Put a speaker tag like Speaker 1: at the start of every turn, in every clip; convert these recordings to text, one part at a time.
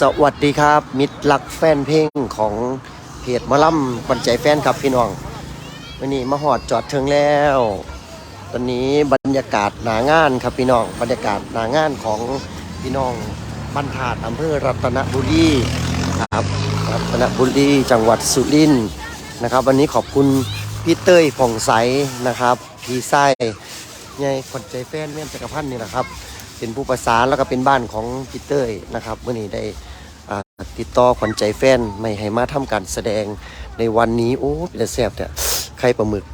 Speaker 1: สวัสดีครับ มิตรรักแฟนเพลงของเพจหมะล่ำบันใจแฟนครับพี่น้องวันนี้มาหอดจอดถึงแล้ว ตอนนี้บรรยากาศหนางานครับพี่น้องบรรยากาศหนางานของพี่น้องบรรทาดอำเภอรัตนบุรีครับรัตนบุรีจังหวัดสุรินทร์นะครับ วันนี้ขอบคุณพี่เต้ยผ่องใสนะครับ พี่ไส้ไงคนใจแฟนเมียนจักรพันธ์นี่แหละครับ เป็นผู้ประสานแล้วก็เป็นบ้านของพี่เต้ยนะครับเมื่อนี้ได้อ่าติดต่อขวัญใจแฟนไม่ให้มาทำการแสดงในวันนี้โอ้เป็นแต่แซ่บเนี่ยไข่ปลาหมึก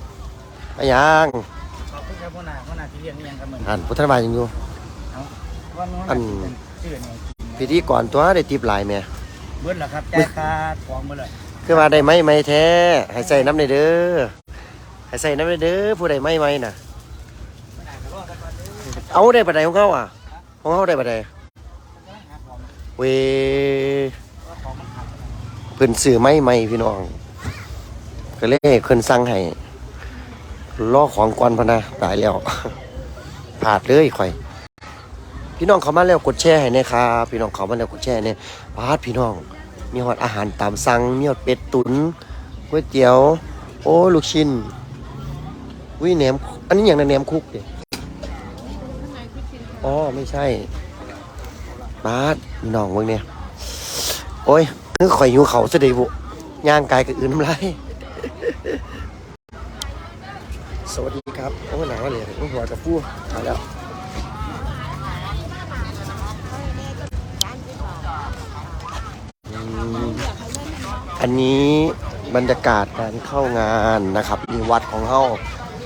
Speaker 1: อะยัง
Speaker 2: ขอบคุณครับพ่อนาพ่อนาที่เรียนเรียนกันเหมือน
Speaker 1: อ่านพุทธบาลยังอยู่
Speaker 2: วันนู้น
Speaker 1: อัน
Speaker 2: ชื่อเนี่ย
Speaker 1: พิธีก่อนตัวได้ติบหลายแหม่
Speaker 2: เบิ้ลเหรอครับแจ้คาของเบิ้ลเลย
Speaker 1: คือมาได้ไหมไหมแท้ให้ใส่น้ำในเด้อให้ใส่น้ำในเด้อผู้ใดไม่ไหมน่ะ เอาได้ปะไดของเขาอะ ของเขาได้ปะไดเวเพิ่นซื้อไม่ไหมพี่น้อง ก็เลยให้เพิ่นสั่งให้ล่อของก่อนพนะตายแล้วผาดเลยข่อย พี่น้องเขามาแล้วกดแชร์ให้นะครับพี่น้องเขามาแล้วกดแชร์เนี่ยพาดพี่น้อง มีหอดอาหารตามสั่งมีหอดเป็ดตุ๋นก๋วยเตี๋ยว โอ้ลูกชิ้นวิแหนมอันนี้อย่างนั้นแหนมคุกดิ อ๋อไม่ใช่บาดพี่น้องเบิ่งเนี่ยโอ้ยนึกข่อยหิวเขาซะดีบุย่างกายกับอื่นน้ำลายสวัสดีครับ โอ้หนาวเลยหัวกับฟูมาแล้วอันนี้บรรยากาศการเข้างานนะครับนี่วัดของเฮา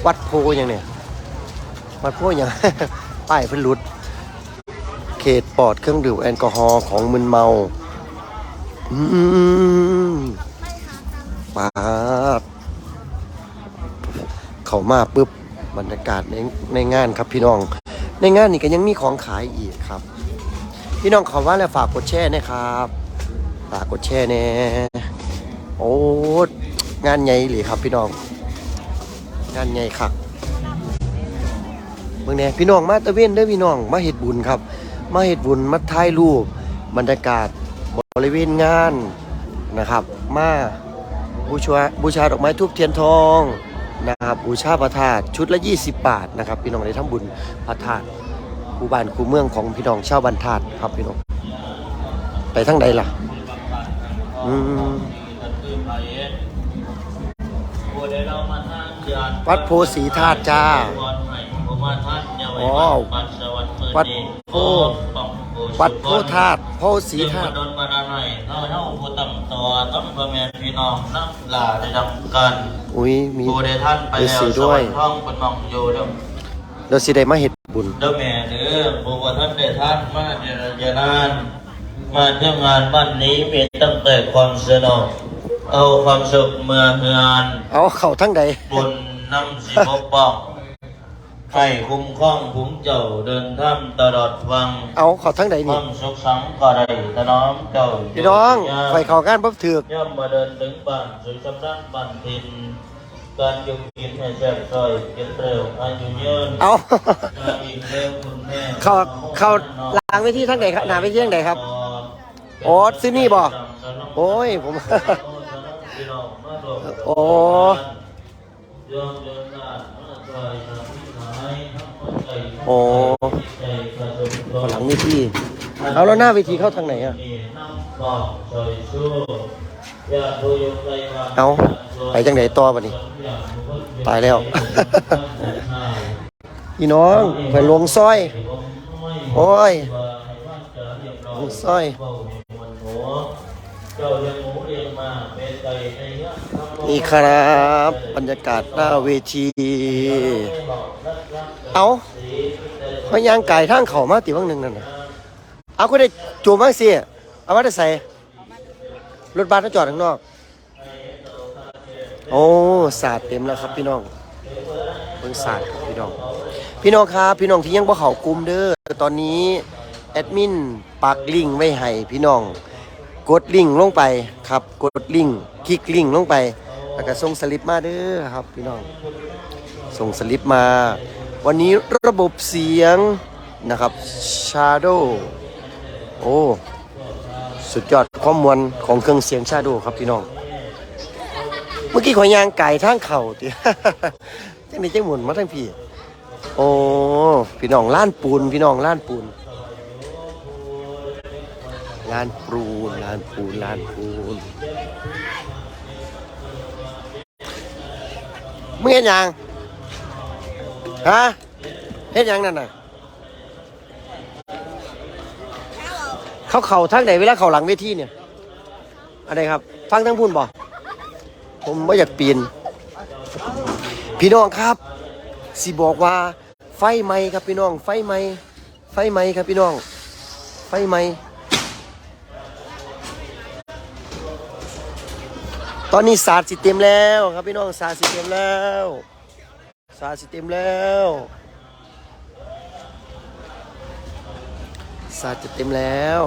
Speaker 1: วัดโพยังเนี่ยวัดโพยัง ป้ายเพิ่นหลุด เขตปลอดเครื่องดื่มแอลกอฮอล์ของมึนเมาอืมปาดเขามาปุ๊บบรรยากาศในในงานครับพี่น้อง ในงานนี่ก็ยังมีของขายอีกครับ พี่น้องขอว่าแล้วฝากกดแชร์นะครับฝากกดแชร์แน่โอ้งานใหญ่หรือครับพี่น้อง งานใหญ่ครับ เมื่อนี้พี่น้องมาตะเวนเด้อพี่น้องมาเฮ็ดบุญครับ มาเฮ็ดบุญมาถ่ายรูปบรรยากาศบริเวณงานนะครับ มาบูชาบูชาดอกไม้ทูบเทียนทองนะครับบูชาพระธาตุชุดละ 20 บาทนะครับ พี่น้องได้ทำบุญพระธาตุคูบ้านคูเมืองของพี่น้องชาวบ้านธาตครับพี่น้องไปทางใดล่ะอืมวัดโพสีธาตุจ้า อ๋อวัดโพวัดโพธาตุโพสีธาตุ
Speaker 3: โดนมาหน่อยเท่าเท่าผู้ต่ำตัวต้องพ่อแม่พี่น้องนักลาได้ทำกัน
Speaker 1: อุ้ยมี
Speaker 3: ผู้ได้ท่านไป
Speaker 1: ฤา
Speaker 3: แล้ว
Speaker 1: ษี
Speaker 3: ส
Speaker 1: ด้
Speaker 3: ว
Speaker 1: วย
Speaker 3: รรค์ท่องเป็นมองอยู่เด้อ
Speaker 1: เราสิได้มาเฮ็ดบุญ
Speaker 3: เด้อแม่เด้อผู้ว่าท่านได้ท่านมาเจริญเจริญมาเที่ยวงานบ้านนี้มีตั้งแต่ความสนุกเอาความสุขเมื่องาน
Speaker 1: เอาเข้าทางใด
Speaker 3: บุญนำสิบปอง ให้คุ้มครองคุ้มเจ้าเดินท่ามตลอดวัง
Speaker 1: เอาเข้าทางใด
Speaker 3: ค
Speaker 1: นี่
Speaker 3: วามสุขสังก็ได้ถนอมเจ้า
Speaker 1: พี่น้องไปเข้ากันบ่ถือก
Speaker 3: ย่อมมาเดินถึงบ้านสุขสำนักบ้านทินการอยู่กินให้แซ่บซอยเก็บเร็วอายุยืน
Speaker 1: เอา
Speaker 3: มาอีกเร็วคุณแม่
Speaker 1: เข้าเข้าล้างไว้ที่ทางใดครับหน้าไว้ที่ทางใดครับ โอ้ซื้อนี่บ่โอ้ยผม โอ้ โอ้ หลังเวทีเอาแล้วหน้าเวทีเข้าทางไหนอะ เอาไปจังไหนต่อบัดนี้ตายแล้ว พี่น้องไปลงซอย โอ้ยลงซอยนี่ครับ บรรยากาศหน้าเวที เอา พยางไก่ทางเขามาติว่างหนึ่งนั่นน่ะเอาก็ได้จูบบ้างสิเอามาได้ใส่รถบัสจะจอดข้างนอก โอ้สาดเต็มแล้วครับพี่น้องเพิ่งสาดครับพี่น้อง พี่น้องครับพี่น้องที่ยังบ่เข้ากลุ่มเด้อตอนนี้แอดมินปักลิงก์ไว้ให้พี่น้อง กดลิงก์ลงไปครับ กดลิงก์คลิกลิงก์ลงไปแล้วก็ส่งสลิปมาเด้อครับ พี่น้อง ส่งสลิปมา วันนี้ระบบเสียงนะครับ Shadow โอ้สุดยอดความวลของเครื่องเสียงชาโดครับพี่น้อง เมื่อกี้ขอยยางไก่ทางเข่าติจังนี้จังหมุนมาทั้งพี่ โอ้พี่น้องล้านปูน พี่น้องล้านปูนล้านปูนล้านปูนล้านปูนเมึงเห็นยัง ฮะเห็นยังนั่นน่ะ เขาเข่าทางไหนเวลาเข่าหลังเวทีเนี่ยอะไรครับ ฟังทั้งพูนบ่ผมไม่อยากปีน พี่น้องครับสิบอกว่า ไฟไหม้ครับพี่น้อง ไฟไหม้ไฟไหม้ครับพี่น้อง ไฟไหม้ตอนนี้สาดสิเต็มแล้วครับพี่น้องสาดสิเต็มแล้วาดสิเต็มแล้วสาดจะเต็มแล้ว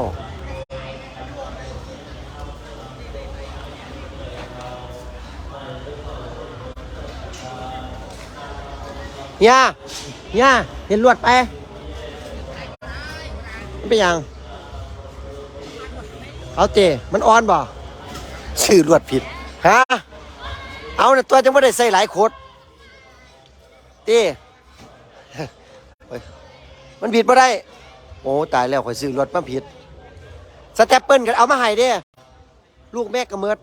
Speaker 1: ย่า ย่า เห็นลวดไปมันเป็นหยัง เอาเตะมันอ่อนบ่ชื่อลวดผิด ฮะ เอาเนี่ยตัวจังไม่ได้ใส่หลายโค ตรเต้เฮ้ยมันผิดบ่ได้ โอ้ตายแล้วข่อยซื้อรถมาผิดสเตปเปิลกันเอามาให้เด้ลูกแม่กระเมิด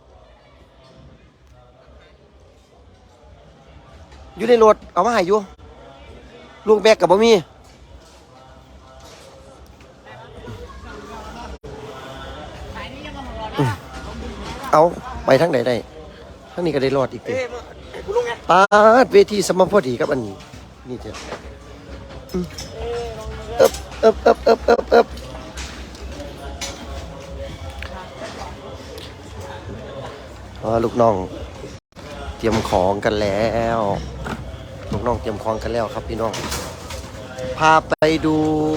Speaker 1: อยู่ในรถเอามาให้อยู่ ลูกแบกกับบ่มีเอาไปทั้งไหนได้ทั้งนี้ก็ได้รอดอีกเต็ ปาดเวทีสมพอดีครับอันนี้ นี่เถอะอืมเอิบเอิบเอิบเอิบเอิบเอิบอ๋อลูกน้อง เตรียมของกันแล้ว ลูกน้องเตรียมของกันแล้วครับพี่น้อง พาไปดู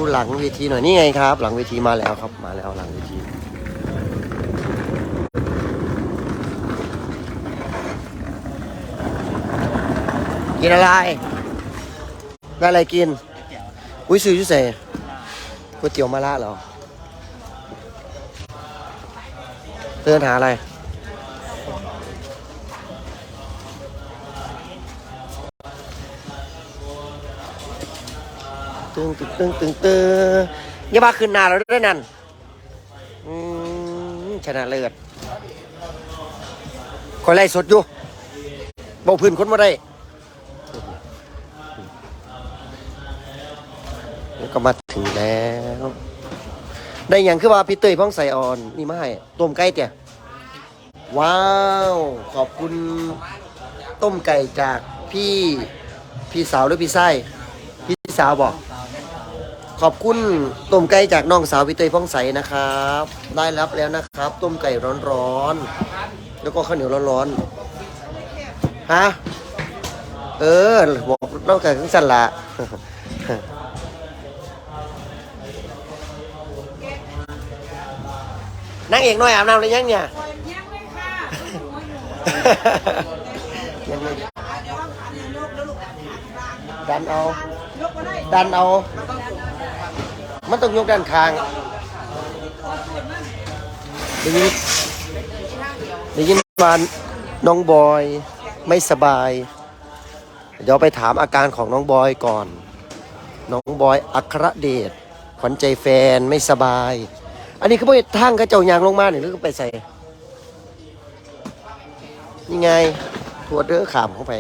Speaker 1: หลังเวทีหน่อยนี่ไงครับ หลังเวทีมาแล้วครับ มาแล้วหลังเวที กินอะไร ได้อะไรกิน อุ้ยซื้อยุ่เสก๋วยเตี๋ยวมะระเหรอ เดินหาอะไร ตึงตึงตึงตึงตึงอย่ามาขึ้นน้าเราด้วยนั่นอืมชนะเลิศคอยไล่สดอยู่บอกพื้นคนมาได้ ก็มาถึงแล้ว ได้อย่างคือว่าพี่เตยพ้องใส่อ่อน นี่มาให้ต้มไก่เตี่ยว้าว ขอบคุณต้มไก่จากพี่พี่สาวหรือพี่ไส้พี่สาวบอก ขอบคุณต้มไก่จากน้องสาวพี่เตยพ้องใสนะครับ ได้รับแล้วนะครับ ต้มไก่ร้อนๆแล้วก็ข้าวเหนียวร้อนๆฮะเออบอกน้องไก่ขึ้นสันละ นั่งเอกหน่อยอาบน้ำเลยยังเนี่ยยังไม่ดันเอา ดันเอา มันต้องยกด้านข้างได้ยินได้ยินว่าน้องบอยไม่สบาย เดี๋ยวไปถามอาการของน้องบอยก่อน น้องบอยอัครเดชขวัญใจแฟนไม่สบาย อันนี้คือไปทางกระเจ้ายางลงมาเนี่ยหรือก็ไปใส่นี่ไงทัวเดอร์ขามเข้าไป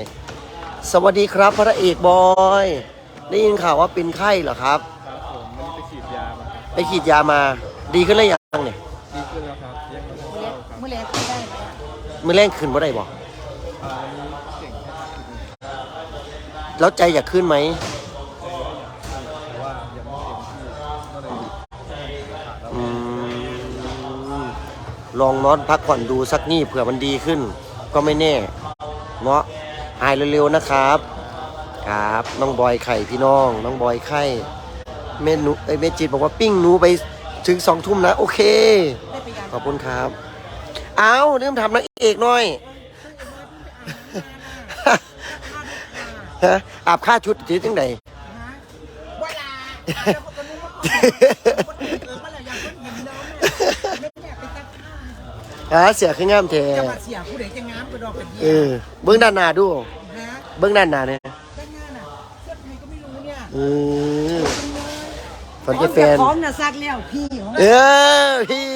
Speaker 1: สวัสดีครับพระเอกบอย ได้ยินข่าวว่าเป็นไข้เหรอครับ
Speaker 4: ครับผมมันไปฉีดยามาครับ
Speaker 1: ไปฉีดยามา ดีขึ้นแล้วยังเนี่ย
Speaker 4: ดีขึ้นแล้วครับยังไม่เข้าครับ
Speaker 5: มื่อเล็กได้ไหมอะ
Speaker 1: มือแรงขึ้นบ่ได้บ่
Speaker 4: อ่านี่เก่งแค่กิน
Speaker 1: แล้วใจอยากขึ้นไหม
Speaker 4: แต่ว่ายังไม่เต็มที่ก็เลยขาดแล้ว
Speaker 1: อืม ลองนอนพักผ่อนดูสักนี่เผื่อมันดีขึ้น ก็ไม่แน่เนาะหายเร็วๆนะครับ ครับน้องบอยไข่พี่น้อง น้องบอยไข่เมนูเอ้ยเมจิตบอกว่าปิ้งหนูไปถึงสองทุ่มนะ โอเค
Speaker 5: ได้ไปยัง
Speaker 1: ขอบคุณครับ เอาเริ่มทำนักเอกหน่อยฮะอาบค่าชุดจีจังได
Speaker 5: เวลาเดี๋ยวคนนู้นมาก่อนคนอื่นมาแล้วยังคนเห็นเดิมเลยไม่อยากไปตั้ง
Speaker 1: หาเสียคืองามแท้
Speaker 5: จะมาเสียผู้ใดจะงามก็ดอกเป็น
Speaker 1: เอ
Speaker 5: เยี่ย
Speaker 1: อเบื้องด้านหน้าดู
Speaker 5: นะ
Speaker 1: เบื้องด้านหน้าเนี่ย
Speaker 5: ด้านหน้าน่ะเสื้อใครก็ไม่รู้เนี่ย
Speaker 1: เออฝันจะแฟน
Speaker 5: พร้อมนะซักแล้วพี่ของ
Speaker 1: เออพี่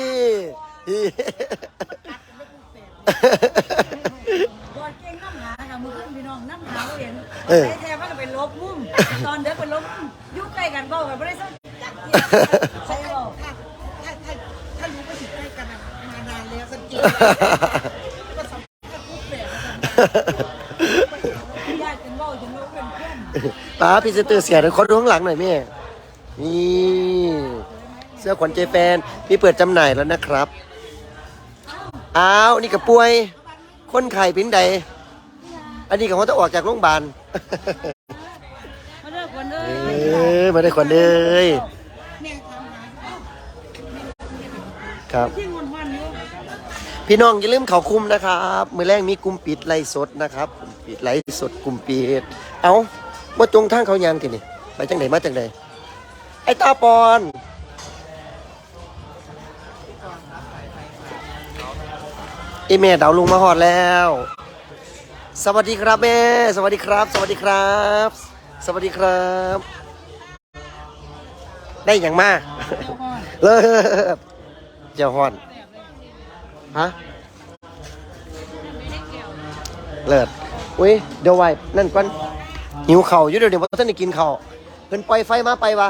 Speaker 1: พี่
Speaker 5: ก่อนเก่งน้ำหาค่ะมือขึ้นพี่น้องน้ำหาเห็น
Speaker 1: เออ
Speaker 5: ใช้แทนว่าก็เป็นลบมุมตอนเด็กเป็นลบมุมยุ่ใกล้กันเบ้ากันไม่ได้สักจักใช่เบ้าถ้าถ้า ป้าพี่
Speaker 1: เซเตอร์เสียเดี๋ยวขอดูข้างหลังหน่อยแม่นี่เสื้อขวัญใจแฟนพี่เปิดจำหน่ายแล้วนะครับ อ้าวนี่กับป่วย คนไข้เป็นใด อันนี้ก็เขาจะออกจากโรงพยาบาล
Speaker 5: มาเลิกวันเล
Speaker 1: เอยอมาได้ขวัญเลยครับ พี่น้องอย่าลืมเขาคุมนะครับมือแรกมีกลุ่มปิดไลฟ์สดนะครับกลุ่มปิดไลฟ์สดกลุ่มปิดเอาว่าจงทางเขายางทีนี่ไปจังไหนมาจังไหนไอ้ตาปอนไอแม่ดาวลุงมาหอดแล้ว สวัสดีครับแม่สวัสดีครับ สวัสดีครับ สวัสดีครับ ได้อย่างมากเลิศเจ้าฮอน ฮะเลิศอุ้ยเดี๋ยวไว้นั่นก่อนหิวเข่าอยู่เดี๋ยวเดี๋ยวว่าท่านได้กินเข่าเพิ่นปล่อยไฟมาไปวะ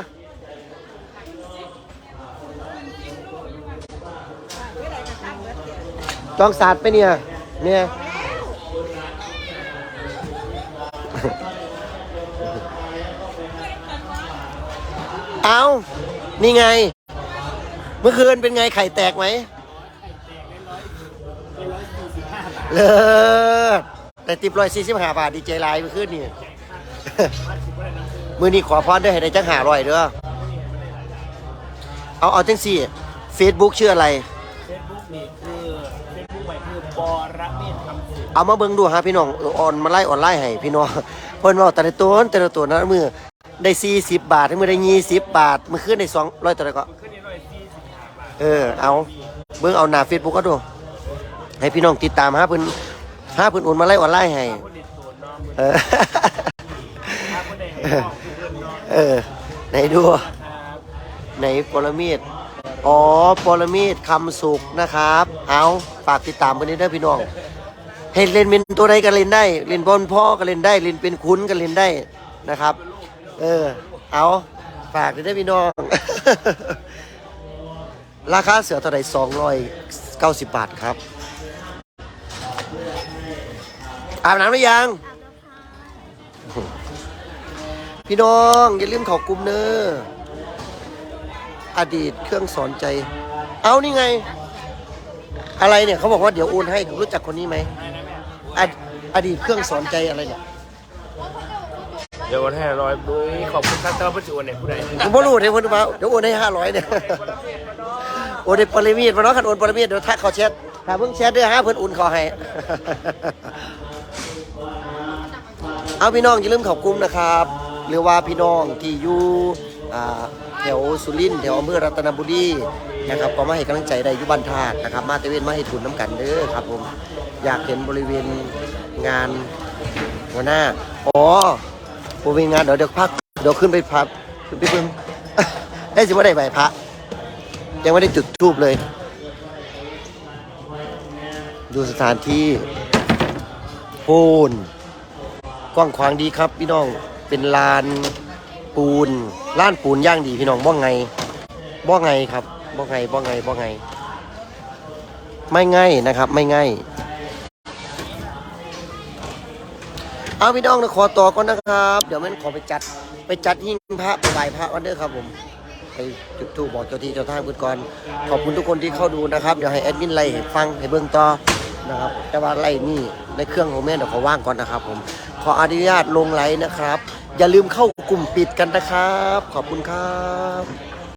Speaker 1: จองศาสตร์ไปเนี่ยเนี่ยเอานี่ไง เมื่อคืนเป็นไงไข่แตกไหม เลิศแต่ติบร้อยสี่สิบห้าบาทดีใจหลายเมื่อคืนนี่ มือนี้ขอพรได้ให้ได้จังหาร้อยเด้อเอาเอาจังสี่เฟซบุ๊กชื่ออะไร
Speaker 2: เฟซบุ๊กนี่คือเฟซบุ๊กใหม่คือบอระเมศคำสุข
Speaker 1: เอามาเบิ่งดูฮะพี่น้องเออออนมาไล่ออนไลน์ให้พี่น้องเพิ่นเว่าแต่ละตัวแต่ละตัวนะมือได้40บาทมือได้20บาทมือขึ้นได้200ตัวใดก็
Speaker 2: ขึ้นนี่ร้อยสี่สิบห้าบาท
Speaker 1: เออ เอา เบิ่งเอาหน้า Facebook ก็ดู ให้พี่น้องติดตามหาเพิ่นหาเพิ่นโอนมาไล่ออนไลน์ให้
Speaker 2: คนตัวน้องมือ
Speaker 1: เออ
Speaker 2: ถ้าคนใดให้บอกคือเอนน้อ
Speaker 1: ไหนดู
Speaker 2: ครับ
Speaker 1: ในปรมีดอ๋อปรมีดคำสุขนะครับ เอาฝากติดตามกันนี้ด้วยพี่น้องให้เล่นเป็นตัวใดก็เล่นได้ เล่นบอลพ่อก็เล่นได้ เล่นเป็นคุ้นก็เล่นได้นะครับ เออ เอาฝากด้วยพี่น้อง ราคาเสือเท่าไหร่สองร้อยเก้าสิบบาทครับ อาบน้ำหรือยัง พี่น้อง อย่าลืมเขอกลุ่มเนออดีตเครื่องสอนใจ เอานี่ไง อะไรเนี่ยเขาบอกว่าเดี๋ยวโอนให้รู้จักคนนี้ไหมอดอดีตเครื่องสอนใจอะไรเนี่ย
Speaker 2: เดี๋ยววันให้ร้อยบุ้ยขอบคุณครับเจ้าผู้ช่วยเนี่ยผู้ใด
Speaker 1: ผมไม่รู้เดี๋ยวคนมาเดี๋ยวโอนให้ห้าร้อยเนี่ยโอนในปริมีดมาเนาะคันโอนปริมีดเดี๋ยวทักเขาแชทถ้าเพิ่งแชทด้วยฮะเพิ่นโอนเขาให้ เอาพี่น้องอย่าลืมเขอบกลุ่มนะครับ หรือว่าพี่น้องที่อยู่แถวสุรินทร์แถวอำเภอรัตนบุรีนะครับก็มาให้กำลังใจได้ยุบันธาตุนะครับ มาเตเวนมาให้ทุนน้ำกันเด้อครับผมอยากเห็นบริเวณงานหัวหน้าอ๋อบริเวณงานเดี๋ยวเดี๋ยวพักเดี๋ยวขึ้นไปพักขึ้นไปเพิ่งได้สิว่าได้ใบพระ ยังไม่ได้จุดทูบเลย ดูสถานที่ปูน ว้างขวางดีครับพี่น้องเป็นลานปูนลานปูนย่างดีพี่น้องบ้องไงบ้องไงครับบ้องไงบ้องไงบ้องไง ไม่ง่ายนะครับ ไม่ง่ายเอาพี่น้องนะขอต่อก่อนนะครับ เดี๋ยวมันขอไปจัดไปจัดหิ้งพระไปไหว้พระวันเด้อครับผมไปจุดธูปบอกเจ้าที่เจ้าทางพุทธก่อนขอบคุณทุกคนที่เข้าดูนะครับ เดี๋ยวให้แอดมินไล่ฟังให้เบิ่งต่อ นะครับ แต่ว่าไล่นี่ในเครื่องของแม่เดี๋ยวขอว่างก่อนนะครับผม ขออนุญาตลงไลน์นะครับ อย่าลืมเข้ากลุ่มปิดกันนะครับ ขอบคุณครับ